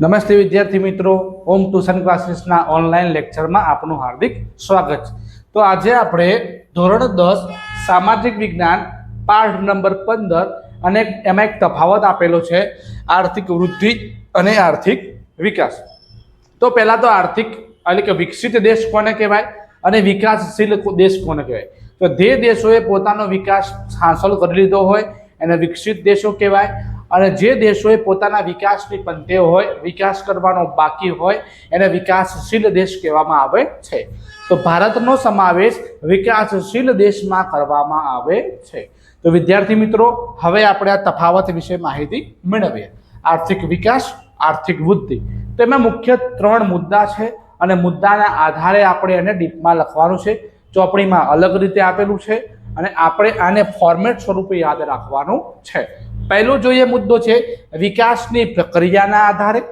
નમસ્તે વિદ્યાર્થી મિત્રો. ઓમ ટ્યુશન ક્લાસીસના ઓનલાઈન લેક્ચરમાં આપનું હાર્દિક સ્વાગત છે. તો આજે આપણે ધોરણ દસ, સામાજિક વિજ્ઞાન, પાઠ નંબર પંદર અને એમાં એક તફાવત આપેલો છે, આર્થિક વૃદ્ધિ અને આર્થિક વિકાસ. તો પહેલાં તો આર્થિક એટલે કે વિકસિત દેશ કોને કહેવાય અને વિકાસશીલ દેશ કોને કહેવાય? તો જે દેશોએ પોતાનો વિકાસ હાંસલ કરી લીધો હોય, એને વિકસિત દેશો કહેવાય અને જે દેશોએ પોતાના વિકાસની પંથે હોય, વિકાસ કરવાનો બાકી હોય, એને વિકાસશીલ દેશ કહેવામાં આવે છે. તો ભારતનો સમાવેશ વિકાસશીલ દેશમાં કરવામાં આવે છે. તો વિદ્યાર્થી મિત્રો, હવે આપણે આ તફાવત વિશે માહિતી મેળવીએ. આર્થિક વિકાસ, આર્થિક વૃદ્ધિ. તો એમાં મુખ્ય ત્રણ મુદ્દા છે અને મુદ્દાના આધારે આપણે એને ડીપમાં લખવાનું છે. ચોપડીમાં અલગ રીતે આપેલું છે અને આપણે આને ફોર્મેટ સ્વરૂપે યાદ રાખવાનું છે. પહેલો જોઈએ મુદ્દો છે વિકાસની પ્રક્રિયાના આધારે.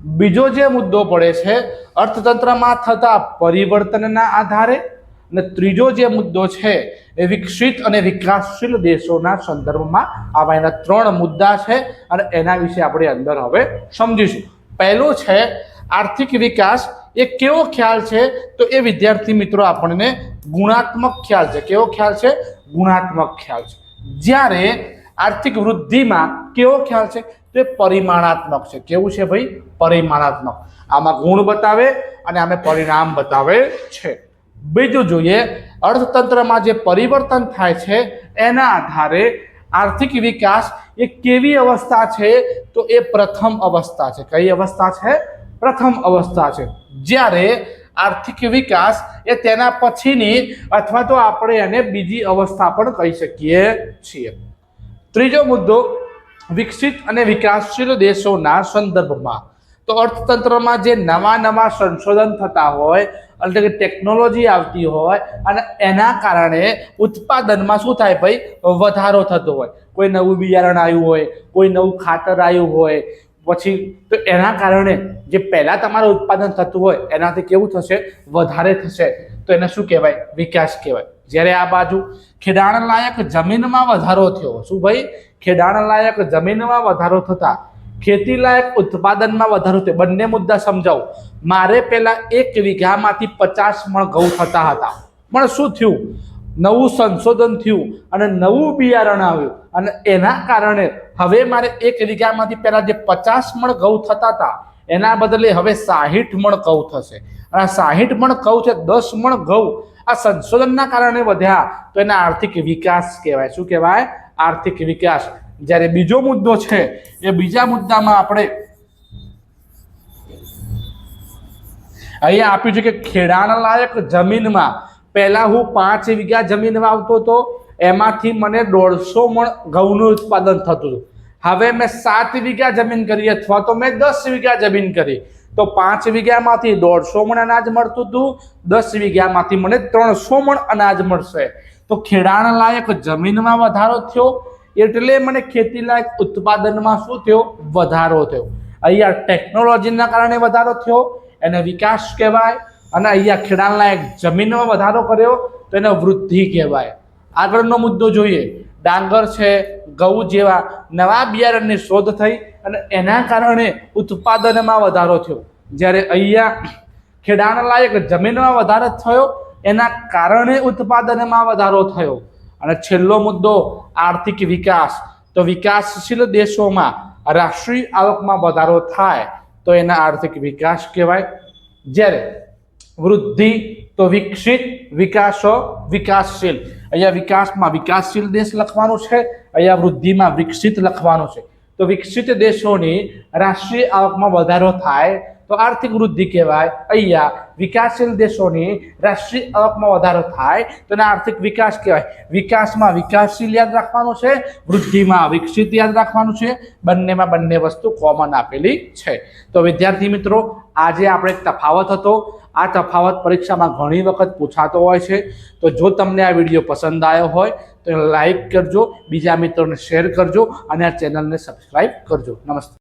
બીજો જે મુદ્દો પડે છે અર્થતંત્રમાં થતા પરિવર્તનના આધારે. અને ત્રીજો જે મુદ્દો છે એ વિકસિત અને વિકાસશીલ દેશોના સંદર્ભમાં આવા એના ત્રણ મુદ્દા છે અને એના વિશે આપણે અંદર હવે સમજીશું. પહેલો છે આર્થિક વિકાસ. એ કેવો ખ્યાલ છે? તો એ વિદ્યાર્થી મિત્રો આપણને ગુણાત્મક ખ્યાલ છે. કેવો ખ્યાલ છે? ગુણાત્મક ખ્યાલ છે. જ્યારે આર્થિક વૃદ્ધિમાં કેવો ખ્યાલ છે? તો પરિમાણાત્મક છે. કેવું છે ભાઈ? પરિમાણાત્મક. આમાં ગુણ બતાવે અને આમે પરિણામ બતાવે છે. બીજું જોઈએ, અર્થતંત્રમાં જે પરિવર્તન થાય છે, એના આધારે આર્થિક વિકાસ એ કેવી અવસ્થા છે? તો એ પ્રથમ અવસ્થા છે. કઈ અવસ્થા છે? પ્રથમ અવસ્થા છે. જ્યારે આર્થિક વિકાસ એ તેના પછીની અથવા તો આપણે એને બીજી અવસ્થા પણ કહી શકીએ છીએ. ત્રીજો મુદ્દો, વિકસિત અને વિકાસશીલ દેશોના સંદર્ભમાં. તો અર્થતંત્રમાં જે નવા નવા સંશોધન થતા હોય, એટલે કે ટેકનોલોજી આવતી હોય, અને એના કારણે ઉત્પાદનમાં શું થાય ભાઈ? વધારો થતો હોય. કોઈ નવું બિયારણ આવ્યું હોય, કોઈ નવું ખાતર આવ્યું હોય, પછી તો એના કારણે જે પહેલાં તમારું ઉત્પાદન થતું હોય, એનાથી કેવું થશે? વધારે થશે. તો એને શું કહેવાય? વિકાસ કહેવાય. જ્યારે આ બાજુ ખેડાણ લાયક જમીનમાં વધારો થયો. શું ભાઈ? ખેડાણ લાયક જમીનમાં વધારો થતા ખેતી લાયક ઉત્પાદનમાં વધારો થયો. બંને મુદ્દા સમજાવું. મારે પહેલાં એક વીઘામાંથી પચાસ મણ ઘઉં થતા હતા. પણ શું થયું? નવું સંશોધન થયું અને નવું બિયારણ આવ્યું. અને એના કારણે હવે મારે એક વીઘામાંથી પહેલાં જે પચાસ મણ ઘઉં થતા હતા, એના બદલે હવે સાહીઠ મણ ઘઉં થશે. અને સાહીઠ મણ ઘઉં છે, દસ મણ ઘઉં આ સંશોધનના કારણે વધ્યા તો એને આર્થિક વિકાસ કહેવાય. શું કહેવાય? આર્થિક વિકાસ. જ્યારે બીજો મુદ્દો છે, એ બીજા મુદ્દામાં આપણે અહીંયા આપ્યું છે કે ખેડાણ લાયક જમીનમાં પહેલાં હું પાંચ વીઘા જમીન વાવતો હતો, એમાંથી મને દોઢસો મણ ઘઉંનું ઉત્પાદન થતું હતું. હવે મેં સાત વીઘા જમીન કરી અથવા તો મેં દસ વીઘા જમીન કરી. તો પાંચ વીઘામાંથી દોઢસો મણ અનાજ મળતું હતું, દસ વીઘામાંથી મને ત્રણસો મણ અનાજ મળશે. તો ખેડાણ લાયક જમીનમાં વધારો થયો, એટલે મને ખેતી લાયક ઉત્પાદનમાં શું થયો? વધારો થયો. અહીંયા ટેકનોલોજીના કારણે વધારો થયો, એને વિકાસ કહેવાય, અને અહીંયા ખેડાણ લાયક જમીનમાં વધારો કર્યો, તો એને વૃદ્ધિ કહેવાય. આગળનો મુદ્દો જોઈએ. ડાંગર છે, ઘઉં જેવા નવા બિયારણની શોધ થઈ અને એના કારણે ઉત્પાદનમાં વધારો થયો. જ્યારે અહીંયા ખેડાણ લાયક જમીનમાં વધારો થયો, એના કારણે ઉત્પાદનમાં વધારો થયો. અને છેલ્લો મુદ્દો, આર્થિક વિકાસ. તો વિકાસશીલ દેશોમાં રાષ્ટ્રીય આવકમાં વધારો થાય, તો એના આર્થિક વિકાસ કહેવાય. જ્યારે વૃદ્ધિ, તો વિકસિત વિકાસો વિકાસશીલ. અહીંયા વિકાસમાં વિકાસશીલ દેશ લખવાનું છે, અહીંયા વૃદ્ધિમાં વિકસિત લખવાનું છે. તો વિકસિત દેશોની રાષ્ટ્રીય આવકમાં વધારો થાય, તો આર્થિક વૃદ્ધિ કહેવાય. અહીંયા વિકાસશીલ દેશોની રાષ્ટ્રીય આવકમાં વધારો થાય, તો એને આર્થિક વિકાસ કહેવાય. વિકાસમાં વિકાસશીલ યાદ રાખવાનું છે, વૃદ્ધિમાં વિકસિત યાદ રાખવાનું છે. બંનેમાં બંને વસ્તુ કોમન આપેલી છે. તો વિદ્યાર્થી મિત્રો, આજે આપણે એક તફાવત હતો. આ તફાવત પરીક્ષામાં ઘણી વખત પૂછાતો હોય છે. તો જો તમને આ વીડિયો પસંદ આવ્યો હોય તો કરજો બીજા મિત્રોને શેર કરજો અને આ ચેનલને સબસ્ક્રાઈબ કરજો. નમસ્તે.